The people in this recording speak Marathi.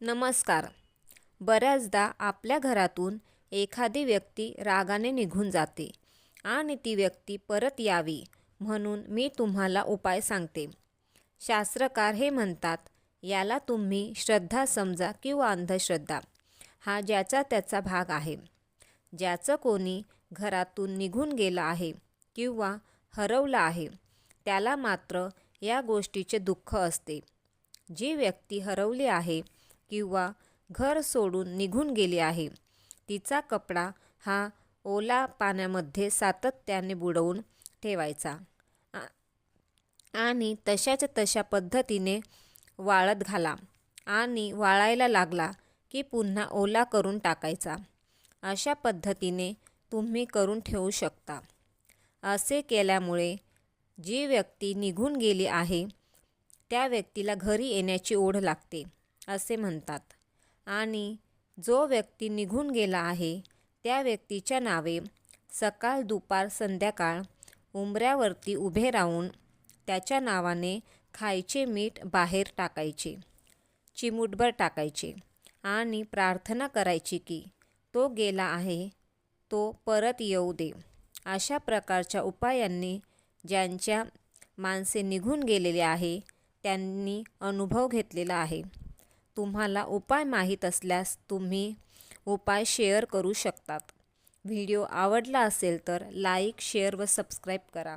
नमस्कार. बऱ्याचदा आपल्या घरातून एखादी व्यक्ती रागाने निघून जाते आणि ती व्यक्ती परत यावी म्हणून मी तुम्हाला उपाय सांगते. शास्त्रकार हे म्हणतात याला तुम्ही श्रद्धा समजा किंवा अंधश्रद्धा. हा ज्याचा त्याचा भाग आहे. ज्याचं कोणी घरातून निघून गेलं आहे किंवा हरवलं आहे त्याला मात्र या गोष्टीचे दुःख असते. जी व्यक्ती हरवली आहे किंवा घर सोडून निघून गेली आहे. तिचा कपडा हा ओला पाण्यामध्ये सातत्याने बुडवून ठेवायचा. आणि तशाच्या तशा पद्धतीने वाळत घाला. आणि वाळायला लागला की पुन्हा ओला करून टाकायचा. अशा पद्धतीने तुम्ही करून ठेवू शकता. असे केल्यामुळे जी व्यक्ती निघून गेली आहे त्या व्यक्तीला घरी येण्याची ओढ लागते. असे म्हणतात. आणि जो व्यक्ती निघून गेला आहे त्या व्यक्तीच्या नावे सकाळ दुपार संध्याकाळ उंबऱ्यावरती उभे राहून त्याच्या नावाने खायचे मीठ बाहेर टाकायचे चिमूटभर टाकायचे आणि प्रार्थना करायची की तो गेला आहे तो परत येऊ दे. अशा प्रकारच्या उपायांनी ज्यांच्या माणसे निघून गेलेले आहे त्यांनी अनुभव घेतलेला आहे. तुम्हाला उपाय माहीत असल्यास तुम्ही उपाय शेअर करू शकतात. व्हिडिओ आवडला असेल तर लाईक शेअर व सबस्क्राईब करा.